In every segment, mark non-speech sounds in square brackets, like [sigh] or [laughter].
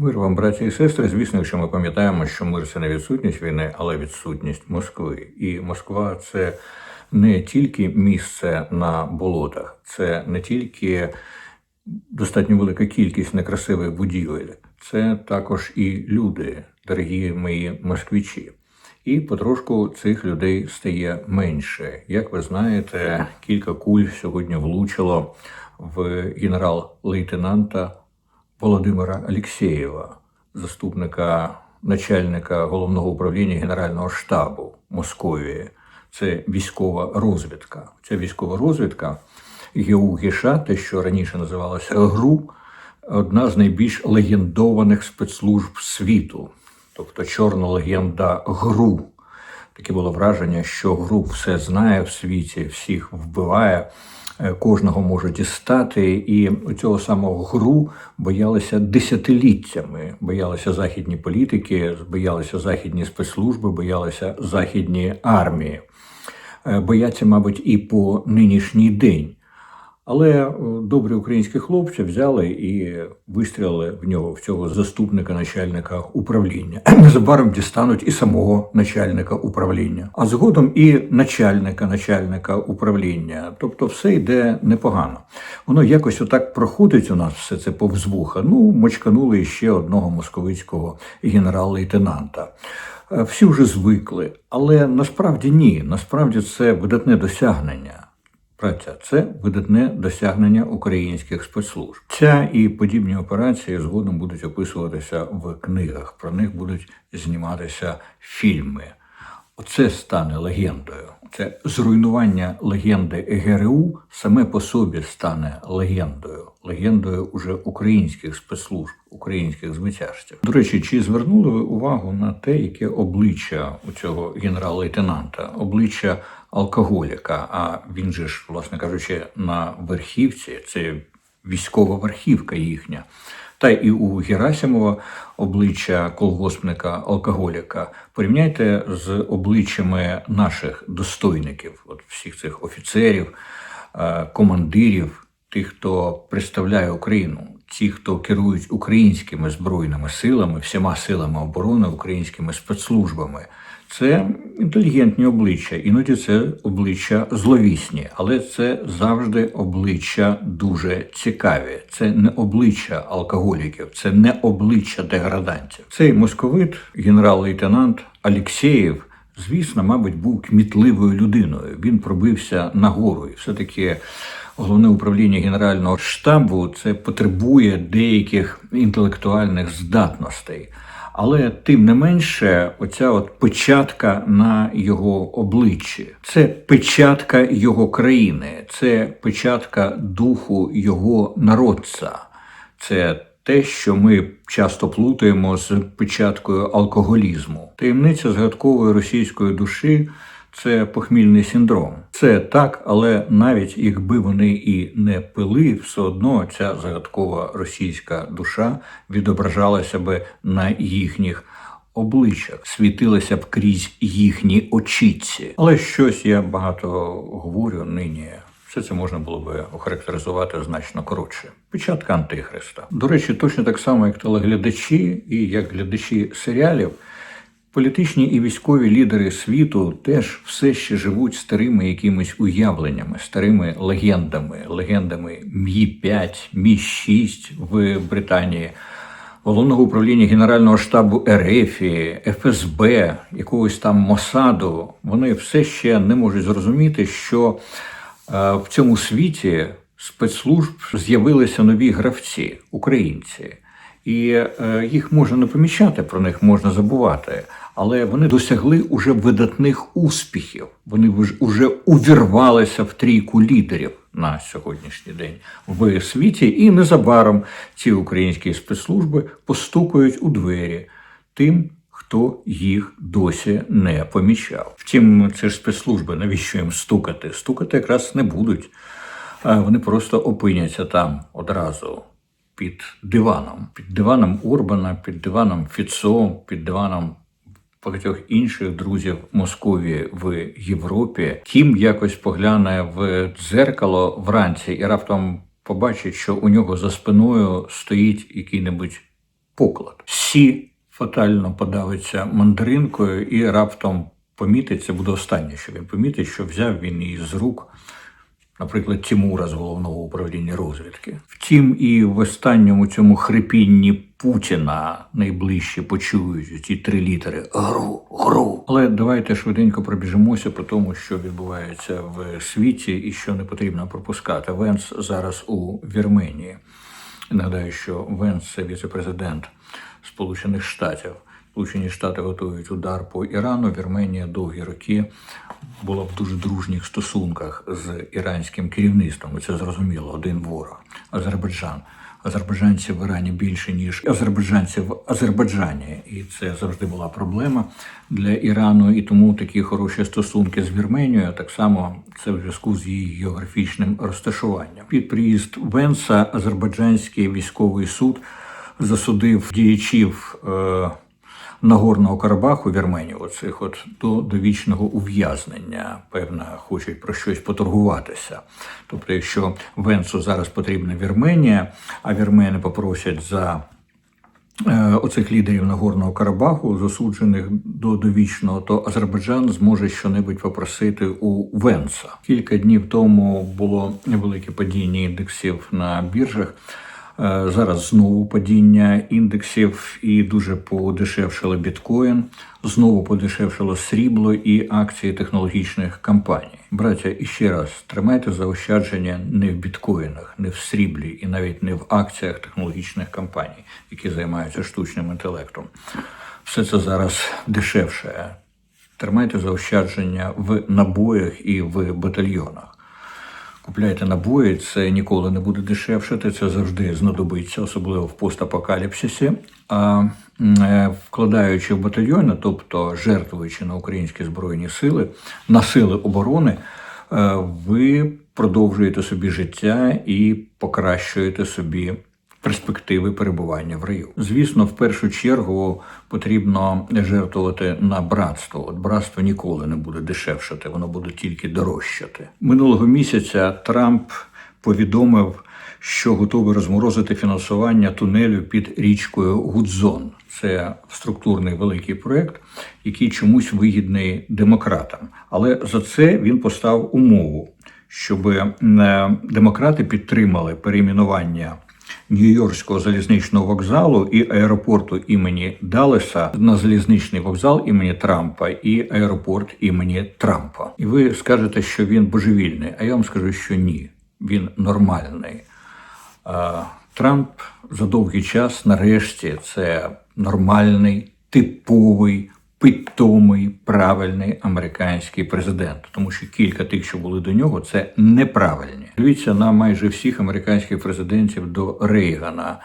Мир вам, браті і сестри. Звісно, якщо ми пам'ятаємо, що мир це не відсутність війни, але відсутність Москви. І Москва це не тільки місце на болотах, це не тільки достатньо велика кількість некрасивих будівель, це також і люди, дорогі мої москвичі. І потрошку цих людей стає менше. Як ви знаєте, кілька куль сьогодні влучило в генерал-лейтенанта Володимира Алєксєєва, заступника начальника головного управління Генерального штабу Московії. Це військова розвідка. Ця військова розвідка ГУ ГІША, те, що раніше називалося ГРУ, одна з найбільш легендованих спецслужб світу, тобто чорна легенда ГРУ. Таке було враження, що ГРУ все знає в світі, всіх вбиває, кожного може дістати. І цього самого ГРУ боялися десятиліттями. Боялися західні політики, боялися західні спецслужби, боялися західні армії. Е, Бояться, мабуть, і по нинішній день. Але е, добрі українські хлопці взяли і вистрілили в нього, в цього заступника начальника управління. [clears throat] Незабаром дістануть і самого начальника управління, а згодом і начальника начальника управління. Тобто все йде непогано. Воно якось отак проходить у нас все це повз вуха. Ну, мочканули ще одного московицького генерал-лейтенанта. Е, Всі вже звикли, але насправді ні. Насправді це видатне досягнення. Праця це видатне досягнення українських спецслужб. Ця і подібні операції згодом будуть описуватися в книгах. Про них будуть зніматися фільми. Оце стане легендою. Це зруйнування легенди ГРУ саме по собі стане легендою, легендою уже українських спецслужб, українських звитяжців. До речі, чи звернули ви увагу на те, яке обличчя у цього генерал-лейтенанта, обличчя алкоголіка? А він же ж, власне кажучи, на верхівці, це військова верхівка їхня. Та і у Герасимова обличчя колгоспника алкоголіка порівняйте з обличчями наших достойників, от всіх цих офіцерів, е, командирів, тих, хто представляє Україну, ті, хто керують українськими збройними силами, всіма силами оборони, українськими спецслужбами. Це інтелігентні обличчя, іноді це обличчя зловісні, але це завжди обличчя дуже цікаві. Це не обличчя алкоголіків, це не обличчя деградантів. Цей московит, генерал-лейтенант Алєксєєв, звісно, мабуть, був кмітливою людиною. Він пробився нагору, і все-таки головне управління Генерального штабу це потребує деяких інтелектуальних здатностей. Але тим не менше, оця от печатка на його обличчі, це печатка його країни, це печатка духу його народця. Це те, що ми часто плутаємо з печаткою алкоголізму. Таємниця згадкової російської душі це похмільний синдром. Це так, але навіть якби вони і не пили, все одно ця загадкова російська душа відображалася би на їхніх обличчях, світилася б крізь їхні очіці. Але щось я багато говорю нині. Все це можна було би охарактеризувати значно коротше. Печатка антихриста. До речі, точно так само, як телеглядачі і як глядачі серіалів. Політичні і військові лідери світу теж все ще живуть старими якимись уявленнями, старими легендами, легендами Мі 5 Мі 6 в Британії, головного управління Генерального штабу РФ, ФСБ, якогось там Мосаду. Вони все ще не можуть зрозуміти, що е, в цьому світі спецслужб з'явилися нові гравці, українці. І е, їх можна не помічати, про них можна забувати. Але вони досягли уже видатних успіхів. Вони вже увірвалися в трійку лідерів на сьогоднішній день в світі. І незабаром ці українські спецслужби постукають у двері тим, хто їх досі не помічав. Втім, це ж спецслужби, навіщо їм стукати? Стукати якраз не будуть. Вони просто опиняться там одразу під диваном, під диваном Орбана, під диваном Фіцо, під диваном багатьох інших друзів Московії в Європі. Кім якось погляне в дзеркало вранці і раптом побачить, що у нього за спиною стоїть який-небудь поклад. Сі фатально подавиться мандаринкою і раптом помітить, це буде останнє, що він помітить, що взяв він її з рук наприклад, Тімура з головного управління розвідки. Втім, і в останньому цьому хрипінні Путіна найближче почують ці три літери гру, гру. Але давайте швиденько пробіжимося по тому, що відбувається в світі і що не потрібно пропускати. Венс зараз у Вірменії. Нагадаю, що Венс це віце-президент Сполучених Штатів. Сполучені Штати готують удар по Ірану. Вірменія довгі роки була в дуже дружніх стосунках з іранським керівництвом. Це зрозуміло, один ворог Азербайджан. Азербайджанців в Ірані більше ніж азербайджанців в Азербайджані, і це завжди була проблема для Ірану. І тому такі хороші стосунки з Вірменією так само це в зв'язку з її географічним розташуванням. Під приїзд Венса азербайджанський військовий суд засудив діячів. Е- Нагорного Карабаху Вірменів, оцих от до довічного ув'язнення, певно, хочуть про щось поторгуватися. Тобто, якщо Венцу зараз потрібна Вірменія, а вірмени попросять за е, оцих лідерів Нагорного Карабаху, засуджених до довічного, то Азербайджан зможе щонебудь попросити у Венца. Кілька днів тому було невелике падіння індексів на біржах. Е, Зараз знову падіння індексів і дуже подешевшало біткоін, знову подешевшало срібло і акції технологічних компаній. Браття, і ще раз тримайте заощадження не в біткоїнах, не в сріблі і навіть не в акціях технологічних компаній, які займаються штучним інтелектом. Все це зараз дешевше. Тримайте заощадження в набоях і в батальйонах. Купляйте набої, це ніколи не буде дешевшити. це завжди знадобиться, особливо в постапокаліпсисі. А е, вкладаючи в батальйони, тобто жертвуючи на українські збройні сили, на сили оборони, е, ви продовжуєте собі життя і покращуєте собі перспективи перебування в раю. Звісно, в першу чергу потрібно жертвувати на братство. От братство ніколи не буде дешевшати, воно буде тільки дорожчати. Минулого місяця Трамп повідомив, що готовий розморозити фінансування тунелю під річкою Гудзон. Це структурний великий проект, який чомусь вигідний демократам. Але за це він постав умову, щоб е, демократи підтримали перейменування. Нью-Йоркського залізничного вокзалу і аеропорту імені Далеса на залізничний вокзал імені Трампа і аеропорт імені Трампа. І ви скажете, що він божевільний, а я вам скажу, що ні, він нормальний. Трамп за довгий час, нарешті, це нормальний, типовий питомий правильний американський президент, тому що кілька тих, що були до нього, це неправильні. Дивіться на майже всіх американських президентів до Рейгана.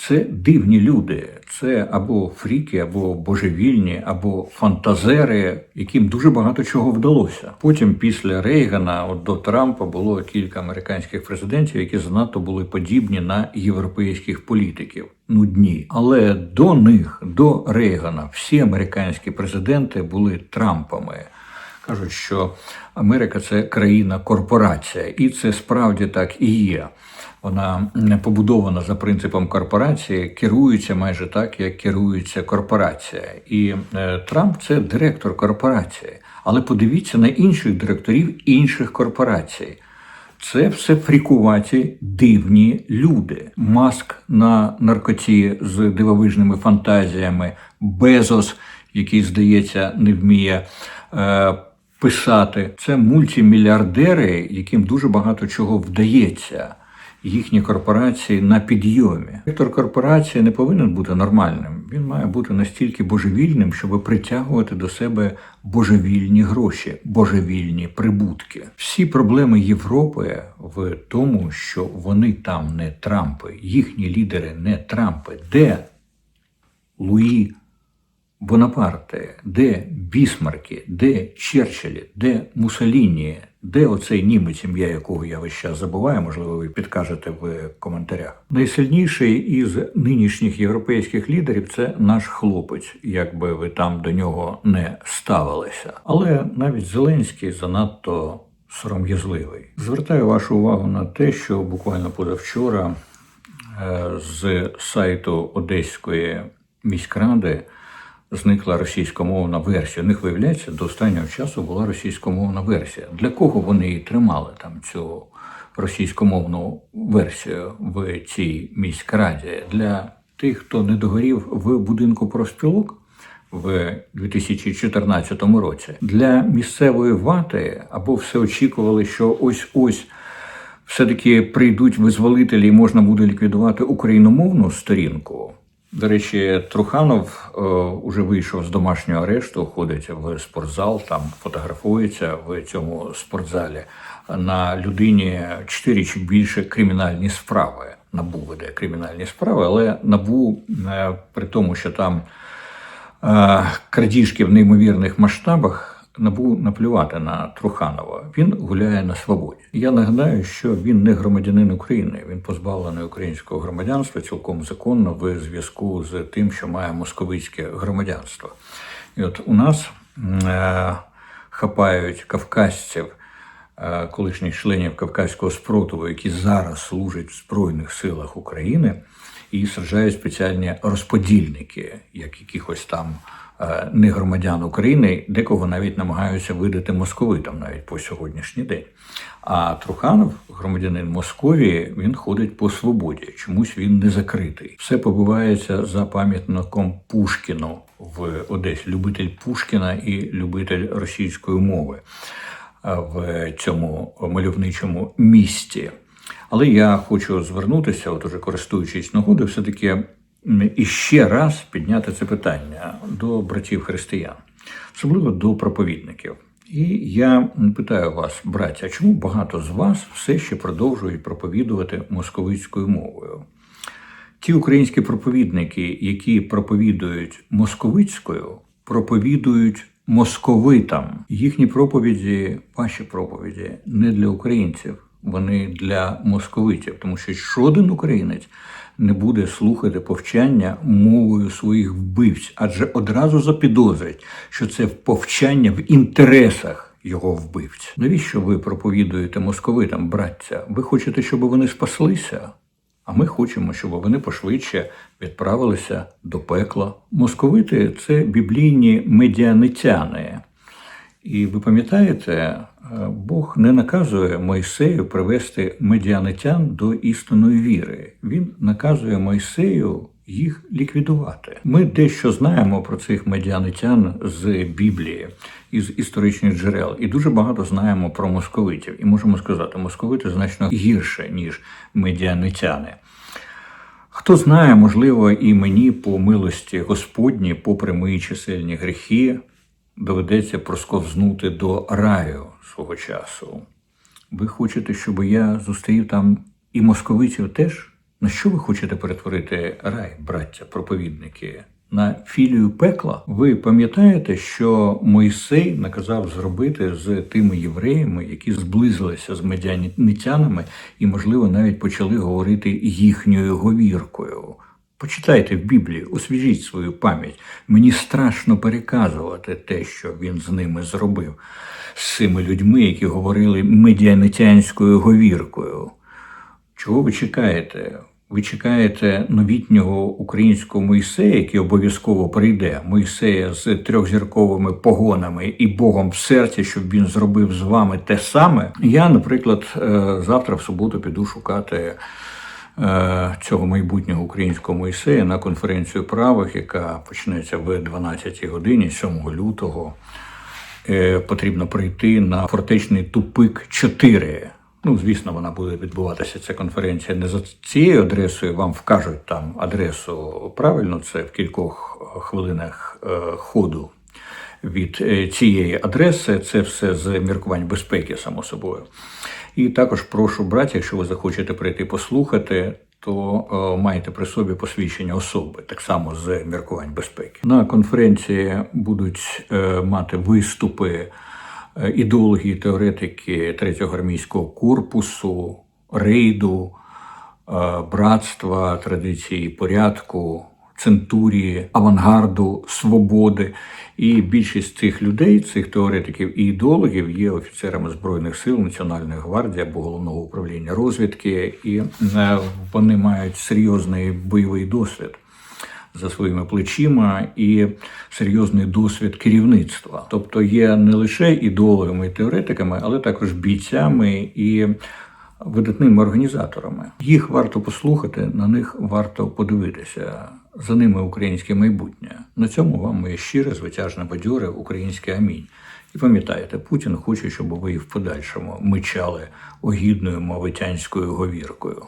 Це дивні люди, це або фріки, або божевільні, або фантазери, яким дуже багато чого вдалося. Потім, після Рейгана, от до Трампа було кілька американських президентів, які занадто були подібні на європейських політиків. Нудні, але до них, до Рейгана, всі американські президенти були Трампами. Кажуть, що Америка це країна корпорація, і це справді так і є. Вона побудована за принципом корпорації, керується майже так, як керується корпорація. І е, Трамп це директор корпорації. Але подивіться на інших директорів інших корпорацій. Це все фрікуваті дивні люди. Маск на наркоті з дивовижними фантазіями, Безос, який, здається, не вміє. Е, Писати це мультимільярдери, яким дуже багато чого вдається їхні корпорації на підйомі. Директор корпорації не повинен бути нормальним. Він має бути настільки божевільним, щоб притягувати до себе божевільні гроші, божевільні прибутки. Всі проблеми Європи в тому, що вони там не Трампи, їхні лідери не Трампи. Де Луї Бонапарте, де Бісмарки, де Черчиллі, де Мусоліні, де оцей німець, ім'я якого я весь час забуваю, можливо, ви підкажете в коментарях. Найсильніший із нинішніх європейських лідерів це наш хлопець, якби ви там до нього не ставилися. Але навіть Зеленський занадто сором'язливий. Звертаю вашу увагу на те, що буквально позавчора е, з сайту Одеської міськради зникла російськомовна версія. У них виявляється, до останнього часу була російськомовна версія. Для кого вони її тримали там цю російськомовну версію в цій міськраді? Для тих, хто не догорів в будинку профспілок в 2014 році. Для місцевої вати або все очікували, що ось ось все-таки прийдуть визволителі і можна буде ліквідувати україномовну сторінку. До речі, Труханов е, уже вийшов з домашнього арешту, ходить в спортзал, там фотографується в цьому спортзалі. На людині чотири чи більше кримінальні справи. Набу веде кримінальні справи, але набу е, при тому, що там е, крадіжки в неймовірних масштабах. Набу наплювати на Труханова. Він гуляє на свободі. Я нагадаю, що він не громадянин України. Він позбавлений українського громадянства цілком законно в зв'язку з тим, що має московицьке громадянство. І от у нас е, хапають кавказців, е, колишніх членів Кавказького спротиву, які зараз служать в Збройних силах України, і саджають спеціальні розподільники, як якихось там не громадян України, декого навіть намагаються видати московитам навіть по сьогоднішній день. А Труханов, громадянин Московії, він ходить по свободі. Чомусь він не закритий. Все побивається за пам'ятником Пушкіну в Одесі. Любитель Пушкіна і любитель російської мови е, в цьому мальовничому місті. Але я хочу звернутися, от уже користуючись нагодою, все-таки м, іще раз підняти це питання до братів християн, особливо до проповідників. І я питаю вас, браття, чому багато з вас все ще продовжують проповідувати московицькою мовою? Ті українські проповідники, які проповідують московицькою, проповідують московитам. Їхні проповіді, ваші проповіді, не для українців, вони для московитів, тому що жоден українець не буде слухати повчання мовою своїх вбивць, адже одразу запідозрить, що це повчання в інтересах його вбивць. Навіщо ви проповідуєте московитам, браття? Ви хочете, щоб вони спаслися? А ми хочемо, щоб вони пошвидше відправилися до пекла. Московити це біблійні медіанитяни. І ви пам'ятаєте, Бог не наказує Мойсею привести медіанитян до істинної віри. Він наказує Мойсею їх ліквідувати. Ми дещо знаємо про цих медіанитян з Біблії із історичних джерел, і дуже багато знаємо про московитів. І можемо сказати, московити значно гірше ніж медіанитяни. Хто знає, можливо, і мені по милості Господні, попри мої чисельні гріхи, доведеться просковзнути до раю свого часу. Ви хочете, щоб я зустрів там і московитів теж? На що ви хочете перетворити рай, браття, проповідники? На філію пекла? Ви пам'ятаєте, що Мойсей наказав зробити з тими євреями, які зблизилися з медіанитянами і, можливо, навіть почали говорити їхньою говіркою? Почитайте в Біблії, освіжіть свою пам'ять. Мені страшно переказувати те, що він з ними зробив, з цими людьми, які говорили медіанитянською говіркою. Чого ви чекаєте? Ви чекаєте новітнього українського Мойсея, який обов'язково прийде, Мойсея з трьохзірковими погонами і Богом в серці, щоб він зробив з вами те саме. Я, наприклад, е, завтра в суботу піду шукати цього майбутнього українського Мойсея на конференцію правих, яка почнеться в 12 годині, 7 лютого. Е, Потрібно прийти на фортечний тупик 4. Ну, звісно, вона буде відбуватися ця конференція не за цією адресою. Вам вкажуть там адресу правильно, це в кількох хвилинах е, ходу від е, цієї адреси. Це все з міркувань безпеки, само собою. І також прошу браття, якщо ви захочете прийти послухати, то е, маєте при собі посвідчення особи, так само з міркувань безпеки. На конференції будуть е, мати виступи ідеологи теоретики третього армійського корпусу, рейду, братства, традиції порядку. Центурії, авангарду, свободи. І більшість цих людей, цих теоретиків і ідеологів, є офіцерами збройних сил Національної гвардії або головного управління розвідки, і е, вони мають серйозний бойовий досвід за своїми плечима і серйозний досвід керівництва. Тобто є не лише ідеологами і теоретиками, але також бійцями і видатними організаторами. Їх варто послухати, на них варто подивитися. За ними українське майбутнє. На цьому вам моє щире, звитяжне бадьоре українське амінь. І пам'ятайте, Путін хоче, щоб ви і в подальшому мичали огідною мовитянською говіркою.